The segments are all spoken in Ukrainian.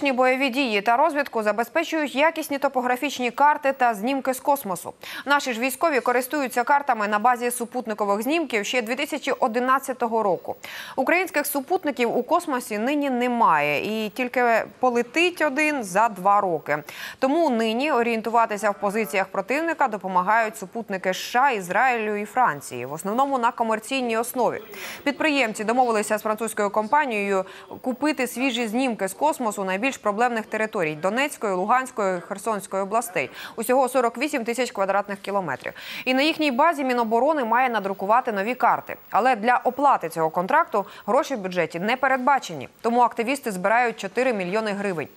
Успішні бойові дії та розвідку забезпечують якісні топографічні карти та знімки з космосу. Наші ж військові користуються картами на базі супутникових знімків ще 2011 року. Українських супутників у космосі нині немає, і тільки полетить один за два роки. Тому нині орієнтуватися в позиціях противника допомагають супутники США, Ізраїлю і Франції, в основному на комерційній основі. Підприємці домовилися з французькою компанією купити свіжі знімки з космосу найбільш проблемних територій Донецької, Луганської, Херсонської областей. Усього 48 тисяч квадратних кілометрів. І на їхній базі Міноборони має надрукувати нові карти. Але для оплати цього контракту гроші в бюджеті не передбачені. Тому активісти збирають 4 мільйони гривень.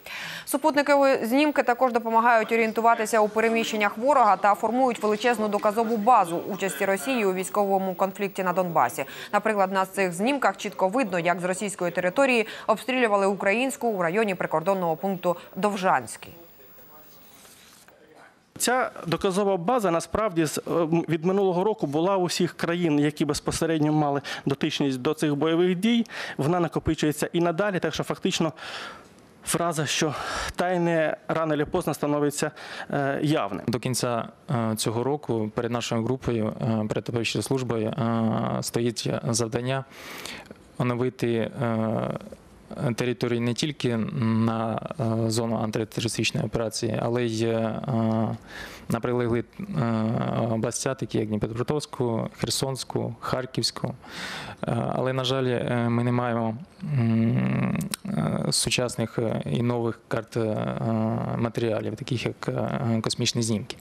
Супутникові знімки також допомагають орієнтуватися у переміщеннях ворога та формують величезну доказову базу участі Росії у військовому конфлікті на Донбасі. Наприклад, на цих знімках чітко видно, як з російської території обстрілювали українську у районі прикордонного пункту Довжанський. Ця доказова база насправді з- е, від минулого року була у всіх країн, які безпосередньо мали дотичність до цих бойових дій. Вона накопичується і надалі, так що фактично фраза, що тайне рано чи поздно становиться е, явним. До кінця е, цього року перед нашою групою, перед товаришньою службою, стоїть завдання оновити е, територію не тільки на е, зону антитерористичної операції, але й е, на прилеглі областя, такі як Дніпропетровську, Херсонську, Харківську. Але, на жаль, ми не маємо сучасних і нових карт матеріалів, таких як космічні знімки.